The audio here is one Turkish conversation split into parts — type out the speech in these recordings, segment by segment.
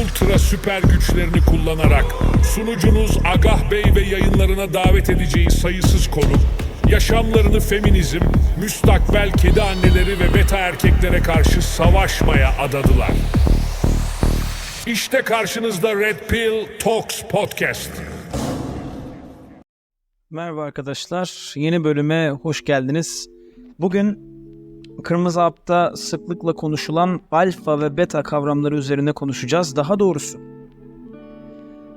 Ultra süper güçlerini kullanarak sunucunuz Agah Bey ve yayınlarına davet edeceği sayısız konuk, yaşamlarını feminizm, müstakbel kedi anneleri ve beta erkeklere karşı savaşmaya adadılar. İşte karşınızda Red Pill Talks Podcast. Merhaba arkadaşlar, yeni bölüme hoş geldiniz. Bugün Kırmızı Hap'ta sıklıkla konuşulan alfa ve beta kavramları üzerine konuşacağız. Daha doğrusu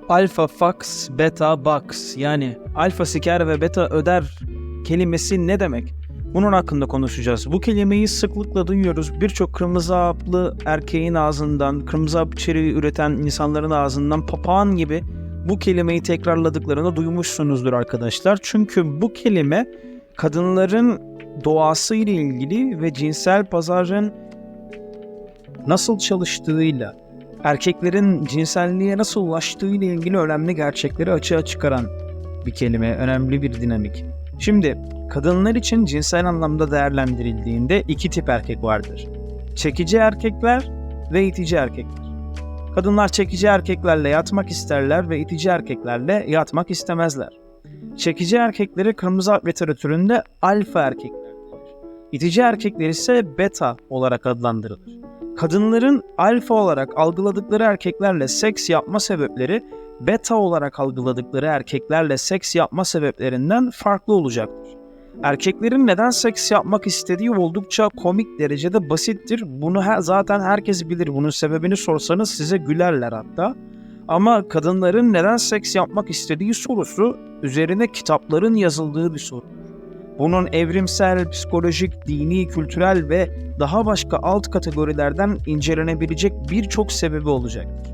alfa fox, beta box yani alfa siker ve beta öder kelimesi ne demek? Bunun hakkında konuşacağız. Bu kelimeyi sıklıkla duyuyoruz. Birçok kırmızı haplı erkeğin ağzından, kırmızı hap içeriği üreten insanların ağzından papağan gibi bu kelimeyi tekrarladıklarını duymuşsunuzdur arkadaşlar. Çünkü bu kelime kadınların doğası ile ilgili ve cinsel pazarın nasıl çalıştığıyla, erkeklerin cinselliğe nasıl ulaştığı ile ilgili önemli gerçekleri açığa çıkaran bir kelime, önemli bir dinamik. Şimdi kadınlar için cinsel anlamda değerlendirildiğinde iki tip erkek vardır. Çekici erkekler ve itici erkekler. Kadınlar çekici erkeklerle yatmak isterler ve itici erkeklerle yatmak istemezler. Çekici erkekleri kırmızı hap literatüründe alfa denir. İtici erkekler ise beta olarak adlandırılır. Kadınların alfa olarak algıladıkları erkeklerle seks yapma sebepleri beta olarak algıladıkları erkeklerle seks yapma sebeplerinden farklı olacaktır. Erkeklerin neden seks yapmak istediği oldukça komik derecede basittir. Bunu her, zaten herkes bilir. Bunun sebebini sorsanız size gülerler hatta. Ama kadınların neden seks yapmak istediği sorusu üzerine kitapların yazıldığı bir soru. Bunun evrimsel, psikolojik, dini, kültürel ve daha başka alt kategorilerden incelenebilecek birçok sebebi olacaktır.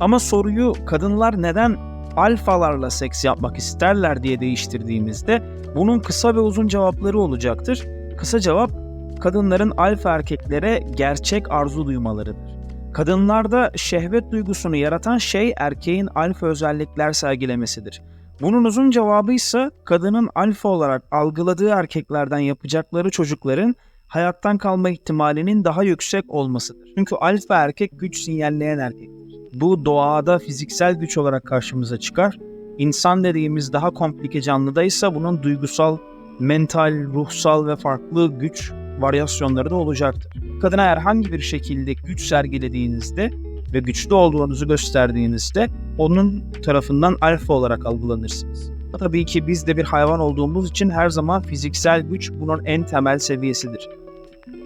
Ama soruyu kadınlar neden alfalarla seks yapmak isterler diye değiştirdiğimizde bunun kısa ve uzun cevapları olacaktır. Kısa cevap kadınların alfa erkeklere gerçek arzu duymalarıdır. Kadınlarda şehvet duygusunu yaratan şey erkeğin alfa özellikler sergilemesidir. Bunun uzun cevabı ise kadının alfa olarak algıladığı erkeklerden yapacakları çocukların hayattan kalma ihtimalinin daha yüksek olmasıdır. Çünkü alfa erkek güç sinyalleyen erkektir. Bu doğada fiziksel güç olarak karşımıza çıkar. İnsan dediğimiz daha komplike canlıda ise bunun duygusal, mental, ruhsal ve farklı güç varyasyonları da olacaktır. Kadına herhangi bir şekilde güç sergilediğinizde ve güçlü olduğunuzu gösterdiğinizde onun tarafından alfa olarak algılanırsınız. Tabii ki biz de bir hayvan olduğumuz için her zaman fiziksel güç bunun en temel seviyesidir.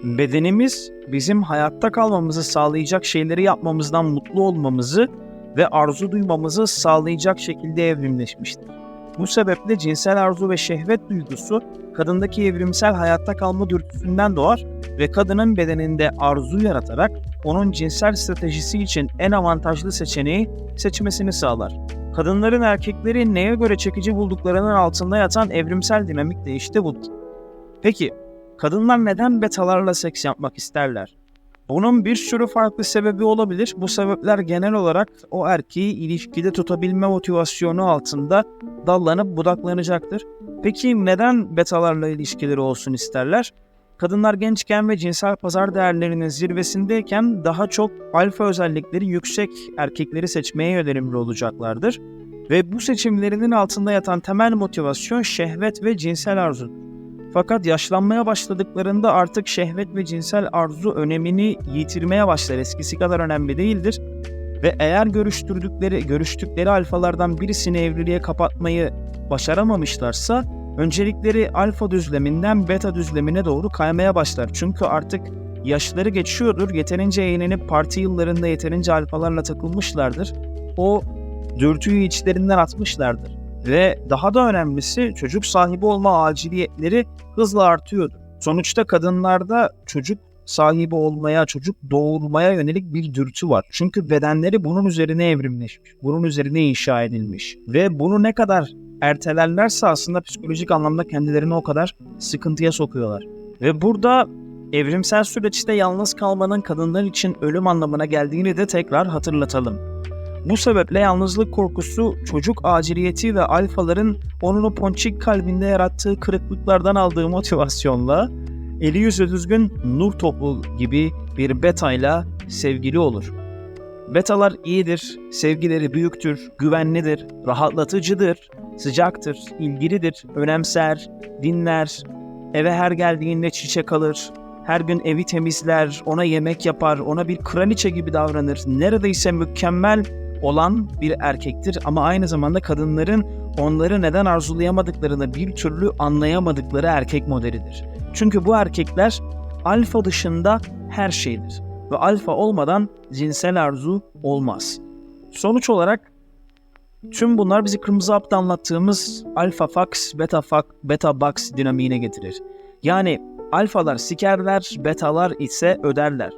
Bedenimiz bizim hayatta kalmamızı sağlayacak şeyleri yapmamızdan mutlu olmamızı ve arzu duymamızı sağlayacak şekilde evrimleşmiştir. Bu sebeple cinsel arzu ve şehvet duygusu kadındaki evrimsel hayatta kalma dürtüsünden doğar ve kadının bedeninde arzu yaratarak onun cinsel stratejisi için en avantajlı seçeneği seçmesini sağlar. Kadınların erkekleri neye göre çekici bulduklarının altında yatan evrimsel dinamik de işte budur. Peki, kadınlar neden betalarla seks yapmak isterler? Bunun bir sürü farklı sebebi olabilir. Bu sebepler genel olarak o erkeği ilişkide tutabilme motivasyonu altında dallanıp budaklanacaktır. Peki neden betalarla ilişkileri olsun isterler? Kadınlar gençken ve cinsel pazar değerlerinin zirvesindeyken daha çok alfa özellikleri yüksek erkekleri seçmeye yönelimli olacaklardır. Ve bu seçimlerinin altında yatan temel motivasyon şehvet ve cinsel arzudur. Fakat yaşlanmaya başladıklarında artık şehvet ve cinsel arzu önemini yitirmeye başlar. Eskisi kadar önemli değildir. Ve eğer görüştürdükleri, görüştükleri alfalardan birisini evliliğe kapatmayı başaramamışlarsa öncelikleri alfa düzleminden beta düzlemine doğru kaymaya başlar. Çünkü artık yaşları geçiyordur, yeterince eğlenip parti yıllarında yeterince alfalarla takılmışlardır. O dürtüyü içlerinden atmışlardır. Ve daha da önemlisi çocuk sahibi olma aciliyetleri hızla artıyordu. Sonuçta kadınlarda çocuk sahibi olmaya, çocuk doğurmaya yönelik bir dürtü var. Çünkü bedenleri bunun üzerine evrimleşmiş, bunun üzerine inşa edilmiş. Ve bunu ne kadar ertelerlerse aslında psikolojik anlamda kendilerini o kadar sıkıntıya sokuyorlar. Ve burada evrimsel süreçte yalnız kalmanın kadınlar için ölüm anlamına geldiğini de tekrar hatırlatalım. Bu sebeple yalnızlık korkusu, çocuk aciliyeti ve alfaların onun o ponçik kalbinde yarattığı kırıklıklardan aldığı motivasyonla eli yüzü düzgün nur topu gibi bir betayla sevgili olur. Betalar iyidir, sevgileri büyüktür, güvenlidir, rahatlatıcıdır, sıcaktır, ilgilidir, önemser, dinler, eve her geldiğinde çiçek alır, her gün evi temizler, ona yemek yapar, ona bir kraliçe gibi davranır. Neredeyse mükemmel olan bir erkektir ama aynı zamanda kadınların onları neden arzulayamadıklarını bir türlü anlayamadıkları erkek modelidir. Çünkü bu erkekler alfa dışında her şeydir ve alfa olmadan cinsel arzu olmaz. Sonuç olarak tüm bunlar bizi kırmızı hapta anlattığımız alfa fax, beta fax, beta box dinamiğine getirir. Yani alfalar sikerler, betalar ise öderler.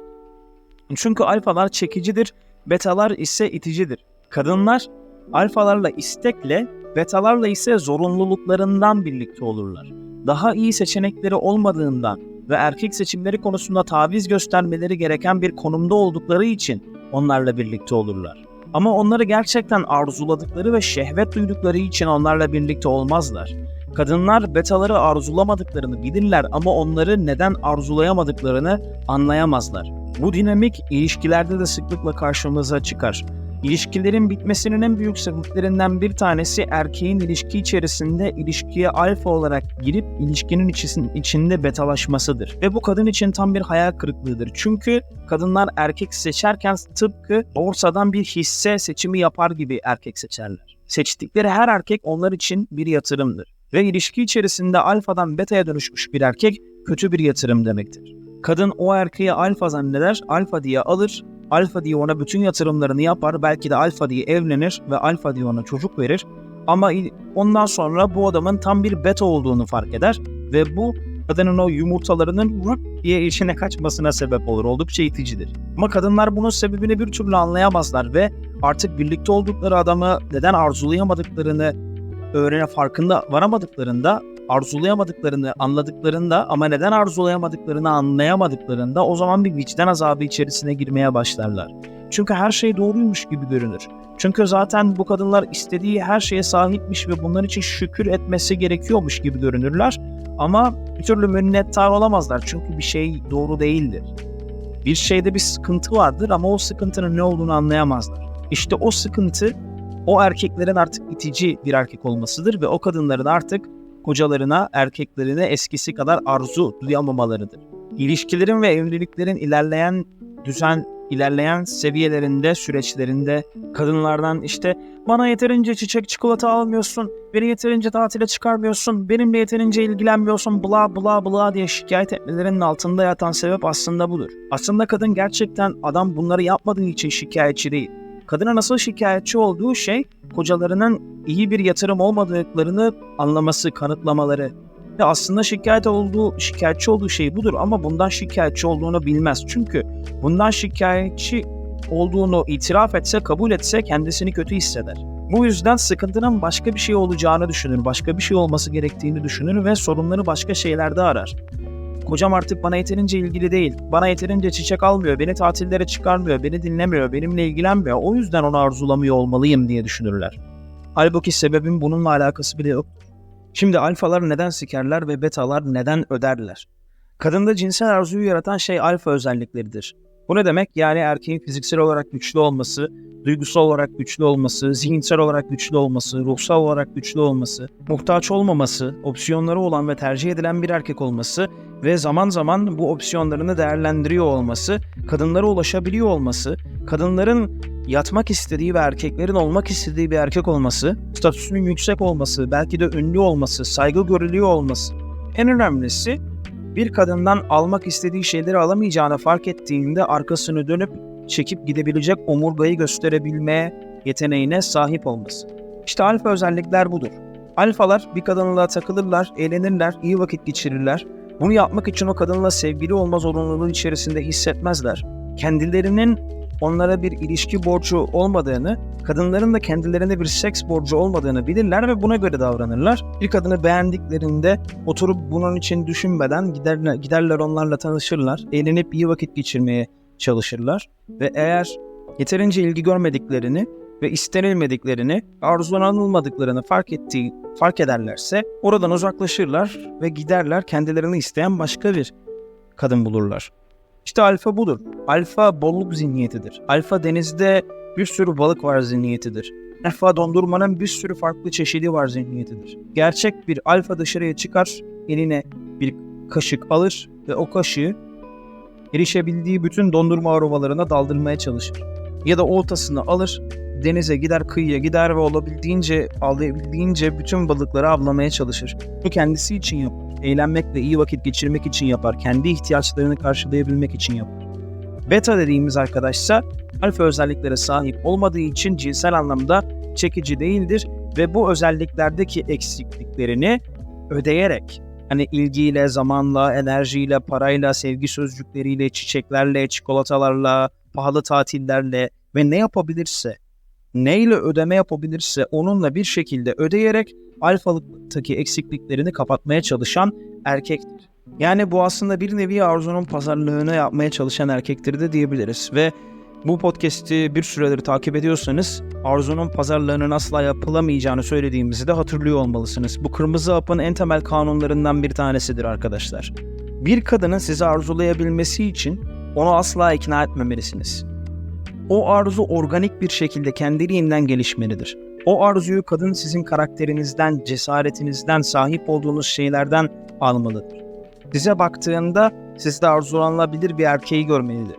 Çünkü alfalar çekicidir, betalar ise iticidir. Kadınlar alfalarla istekle, betalarla ise zorunluluklarından birlikte olurlar. Daha iyi seçenekleri olmadığından ve erkek seçimleri konusunda taviz göstermeleri gereken bir konumda oldukları için onlarla birlikte olurlar. Ama onları gerçekten arzuladıkları ve şehvet duydukları için onlarla birlikte olmazlar. Kadınlar betaları arzulamadıklarını bilirler ama onları neden arzulayamadıklarını anlayamazlar. Bu dinamik ilişkilerde de sıklıkla karşımıza çıkar. İlişkilerin bitmesinin en büyük sebeplerinden bir tanesi erkeğin ilişki içerisinde ilişkiye alfa olarak girip ilişkinin içinde betalaşmasıdır. Ve bu kadın için tam bir hayal kırıklığıdır. Çünkü kadınlar erkek seçerken tıpkı borsadan bir hisse seçimi yapar gibi erkek seçerler. Seçtikleri her erkek onlar için bir yatırımdır. Ve ilişki içerisinde alfadan beta'ya dönüşmüş bir erkek kötü bir yatırım demektir. Kadın o erkeği alfa zanneder, alfa diye alır, alfa diye ona bütün yatırımlarını yapar, belki de alfa diye evlenir ve alfa diye ona çocuk verir. Ama ondan sonra bu adamın tam bir beta olduğunu fark eder ve bu kadının o yumurtalarının vurup diye içine kaçmasına sebep olur. Oldukça iticidir. Ama kadınlar bunun sebebini bir türlü anlayamazlar ve artık birlikte oldukları adamı neden arzulayamadıklarını öğrene farkında varamadıklarında, arzulayamadıklarını anladıklarında ama neden arzulayamadıklarını anlayamadıklarında o zaman bir vicdan azabı içerisine girmeye başlarlar. Çünkü her şey doğruymuş gibi görünür. Çünkü zaten bu kadınlar istediği her şeye sahipmiş ve bunlar için şükür etmesi gerekiyormuş gibi görünürler. Ama bir türlü minnettar olamazlar çünkü bir şey doğru değildir. Bir şeyde bir sıkıntı vardır ama o sıkıntının ne olduğunu anlayamazlar. İşte o sıkıntı o erkeklerin artık itici bir erkek olmasıdır ve o kadınların artık kocalarına, erkeklerine eskisi kadar arzu duyamamalarıdır. İlişkilerin ve evliliklerin ilerleyen düzen, ilerleyen seviyelerinde, süreçlerinde kadınlardan işte bana yeterince çiçek çikolata almıyorsun, beni yeterince tatile çıkarmıyorsun, benimle yeterince ilgilenmiyorsun, bla bla bla diye şikayet etmelerinin altında yatan sebep aslında budur. Aslında kadın gerçekten adam bunları yapmadığı için şikayetçi değil kadına nasıl şikayetçi olduğu şey kocalarının iyi bir yatırım olmadıklarını anlaması, kanıtlamaları. Ve aslında şikayet olduğu, şikayetçi olduğu şey budur ama bundan şikayetçi olduğunu bilmez. Çünkü bundan şikayetçi olduğunu itiraf etse, kabul etse kendisini kötü hisseder. Bu yüzden sıkıntının başka bir şey olacağını düşünür, başka bir şey olması gerektiğini düşünür ve sorunları başka şeylerde arar. Kocam artık bana yeterince ilgili değil. Bana yeterince çiçek almıyor, beni tatillere çıkarmıyor, beni dinlemiyor, benimle ilgilenmiyor. O yüzden onu arzulamıyor olmalıyım diye düşünürler. Halbuki sebebin bununla alakası bile yok. Şimdi alfalar neden sikerler ve betalar neden öderler? Kadında cinsel arzuyu yaratan şey alfa özellikleridir. Bu ne demek? Yani erkeğin fiziksel olarak güçlü olması, duygusal olarak güçlü olması, zihinsel olarak güçlü olması, ruhsal olarak güçlü olması, muhtaç olmaması, opsiyonları olan ve tercih edilen bir erkek olması ve zaman zaman bu opsiyonlarını değerlendiriyor olması, kadınlara ulaşabiliyor olması, kadınların yatmak istediği ve erkeklerin olmak istediği bir erkek olması, statüsünün yüksek olması, belki de ünlü olması, saygı görülüyor olması. En önemlisi bir kadından almak istediği şeyleri alamayacağını fark ettiğinde arkasını dönüp çekip gidebilecek omurgayı gösterebilmeye yeteneğine sahip olması. İşte alfa özellikler budur. Alfalar bir kadınla takılırlar, eğlenirler, iyi vakit geçirirler Bunu yapmak için o kadınla sevgili olma zorunluluğu içerisinde hissetmezler. Kendilerinin onlara bir ilişki borcu olmadığını, kadınların da kendilerine bir seks borcu olmadığını bilirler ve buna göre davranırlar. Bir kadını beğendiklerinde oturup bunun için düşünmeden giderler, giderler onlarla tanışırlar, eğlenip iyi vakit geçirmeye çalışırlar ve eğer yeterince ilgi görmediklerini ve istenilmediklerini, arzulanılmadıklarını fark ettiği fark ederlerse oradan uzaklaşırlar ve giderler kendilerini isteyen başka bir kadın bulurlar. İşte alfa budur. Alfa bolluk zihniyetidir. Alfa denizde bir sürü balık var zihniyetidir. Alfa dondurmanın bir sürü farklı çeşidi var zihniyetidir. Gerçek bir alfa dışarıya çıkar, eline bir kaşık alır ve o kaşığı erişebildiği bütün dondurma aromalarına daldırmaya çalışır. Ya da oltasını alır, denize gider, kıyıya gider ve olabildiğince, alabildiğince bütün balıkları avlamaya çalışır. Bu kendisi için yapar. Eğlenmek ve iyi vakit geçirmek için yapar. Kendi ihtiyaçlarını karşılayabilmek için yapar. Beta dediğimiz arkadaşsa alfa özelliklere sahip olmadığı için cinsel anlamda çekici değildir ve bu özelliklerdeki eksikliklerini ödeyerek hani ilgiyle, zamanla, enerjiyle, parayla, sevgi sözcükleriyle, çiçeklerle, çikolatalarla, pahalı tatillerle ve ne yapabilirse, neyle ödeme yapabilirse onunla bir şekilde ödeyerek alfalıktaki eksikliklerini kapatmaya çalışan erkektir. Yani bu aslında bir nevi Arzu'nun pazarlığını yapmaya çalışan erkektir de diyebiliriz ve bu podcast'i bir süredir takip ediyorsanız Arzu'nun pazarlığının asla yapılamayacağını söylediğimizi de hatırlıyor olmalısınız. Bu kırmızı hapın en temel kanunlarından bir tanesidir arkadaşlar. Bir kadının sizi arzulayabilmesi için onu asla ikna etmemelisiniz. O arzu organik bir şekilde kendiliğinden gelişmelidir. O arzuyu kadın sizin karakterinizden, cesaretinizden, sahip olduğunuz şeylerden almalıdır. Size baktığında sizde arzulanabilir bir erkeği görmelidir.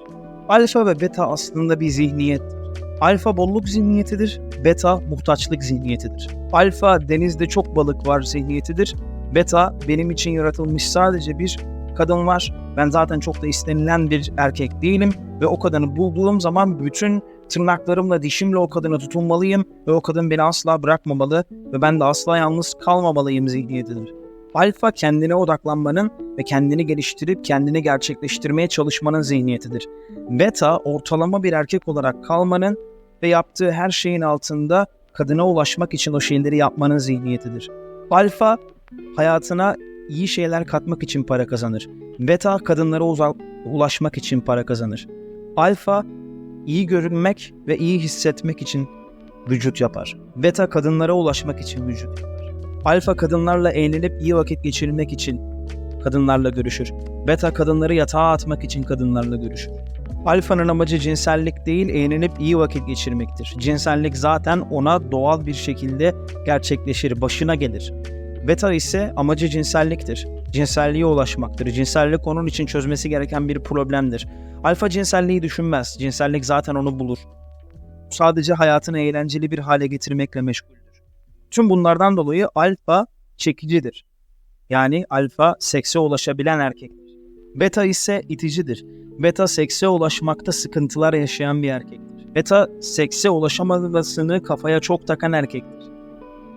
Alfa ve beta aslında bir zihniyettir. Alfa bolluk zihniyetidir, beta muhtaçlık zihniyetidir. Alfa denizde çok balık var zihniyetidir. Beta benim için yaratılmış sadece bir kadın var. Ben zaten çok da istenilen bir erkek değilim ve o kadını bulduğum zaman bütün tırnaklarımla, dişimle o kadına tutunmalıyım ve o kadın beni asla bırakmamalı ve ben de asla yalnız kalmamalıyım zihniyetidir. Alfa kendine odaklanmanın ve kendini geliştirip kendini gerçekleştirmeye çalışmanın zihniyetidir. Beta ortalama bir erkek olarak kalmanın ve yaptığı her şeyin altında kadına ulaşmak için o şeyleri yapmanın zihniyetidir. Alfa hayatına iyi şeyler katmak için para kazanır. Beta kadınlara uzak, ulaşmak için para kazanır. Alfa iyi görünmek ve iyi hissetmek için vücut yapar. Beta kadınlara ulaşmak için vücut yapar. Alfa kadınlarla eğlenip iyi vakit geçirmek için kadınlarla görüşür. Beta kadınları yatağa atmak için kadınlarla görüşür. Alfa'nın amacı cinsellik değil, eğlenip iyi vakit geçirmektir. Cinsellik zaten ona doğal bir şekilde gerçekleşir, başına gelir. Beta ise amacı cinselliktir. Cinselliğe ulaşmaktır. Cinsellik onun için çözmesi gereken bir problemdir. Alfa cinselliği düşünmez. Cinsellik zaten onu bulur. Sadece hayatını eğlenceli bir hale getirmekle meşguldür. Tüm bunlardan dolayı alfa çekicidir. Yani alfa sekse ulaşabilen erkektir. Beta ise iticidir. Beta sekse ulaşmakta sıkıntılar yaşayan bir erkektir. Beta sekse ulaşamadığını kafaya çok takan erkektir.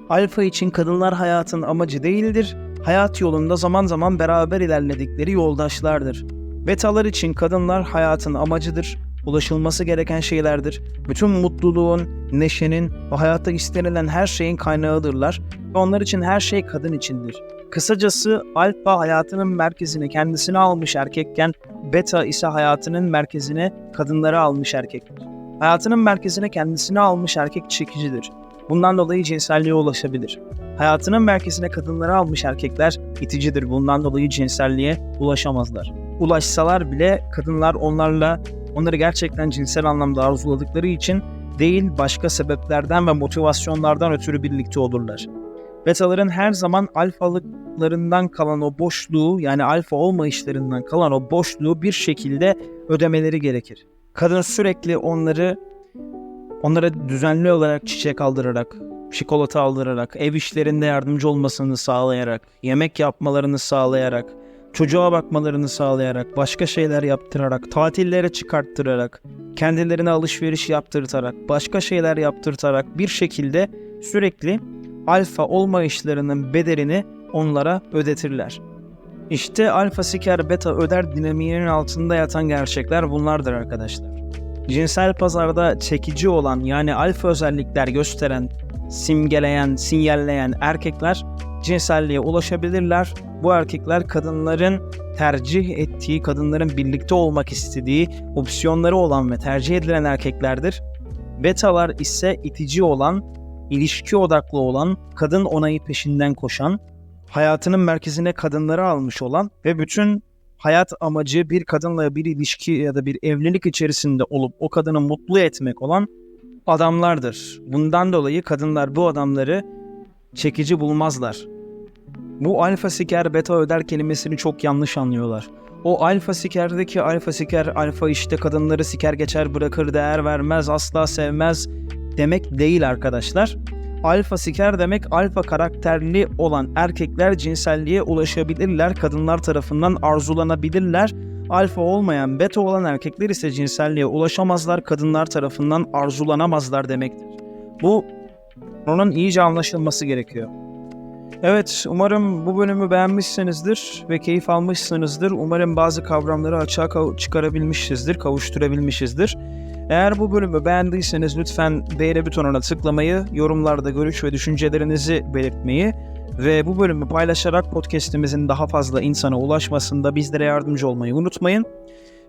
Alfa için kadınlar hayatın amacı değildir. Hayat yolunda zaman zaman beraber ilerledikleri yoldaşlardır. Betalar için kadınlar hayatın amacıdır. Ulaşılması gereken şeylerdir. Bütün mutluluğun, neşenin ve hayatta istenilen her şeyin kaynağıdırlar ve onlar için her şey kadın içindir. Kısacası alfa hayatının merkezine kendisini almış erkekken beta ise hayatının merkezine kadınları almış erkektir. Hayatının merkezine kendisini almış erkek çekicidir. Bundan dolayı cinselliğe ulaşabilir. Hayatının merkezine kadınları almış erkekler iticidir. Bundan dolayı cinselliğe ulaşamazlar. Ulaşsalar bile kadınlar onlarla onları gerçekten cinsel anlamda arzuladıkları için değil başka sebeplerden ve motivasyonlardan ötürü birlikte olurlar. Betaların her zaman alfalıklarından kalan o boşluğu yani alfa olmayışlarından kalan o boşluğu bir şekilde ödemeleri gerekir. Kadın sürekli onları onlara düzenli olarak çiçek aldırarak, çikolata aldırarak, ev işlerinde yardımcı olmasını sağlayarak, yemek yapmalarını sağlayarak, çocuğa bakmalarını sağlayarak, başka şeyler yaptırarak, tatillere çıkarttırarak, kendilerine alışveriş yaptırtarak, başka şeyler yaptırtarak bir şekilde sürekli alfa olma işlerinin bedelini onlara ödetirler. İşte alfa siker beta öder dinamiğinin altında yatan gerçekler bunlardır arkadaşlar. Cinsel pazarda çekici olan yani alfa özellikler gösteren, simgeleyen, sinyalleyen erkekler cinselliğe ulaşabilirler. Bu erkekler kadınların tercih ettiği, kadınların birlikte olmak istediği opsiyonları olan ve tercih edilen erkeklerdir. Betalar ise itici olan, ilişki odaklı olan, kadın onayı peşinden koşan, hayatının merkezine kadınları almış olan ve bütün hayat amacı bir kadınla bir ilişki ya da bir evlilik içerisinde olup o kadını mutlu etmek olan adamlardır. Bundan dolayı kadınlar bu adamları çekici bulmazlar. Bu alfa siker beta öder kelimesini çok yanlış anlıyorlar. O alfa sikerdeki alfa siker alfa işte kadınları siker geçer bırakır değer vermez asla sevmez demek değil arkadaşlar. Alfa siker demek alfa karakterli olan erkekler cinselliğe ulaşabilirler, kadınlar tarafından arzulanabilirler. Alfa olmayan beta olan erkekler ise cinselliğe ulaşamazlar, kadınlar tarafından arzulanamazlar demektir. Bu onun iyice anlaşılması gerekiyor. Evet, umarım bu bölümü beğenmişsinizdir ve keyif almışsınızdır. Umarım bazı kavramları açığa çıkarabilmişizdir, kavuşturabilmişizdir. Eğer bu bölümü beğendiyseniz lütfen beğeni butonuna tıklamayı, yorumlarda görüş ve düşüncelerinizi belirtmeyi ve bu bölümü paylaşarak podcast'imizin daha fazla insana ulaşmasında bizlere yardımcı olmayı unutmayın.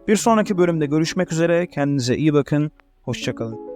Bir sonraki bölümde görüşmek üzere. Kendinize iyi bakın. Hoşçakalın.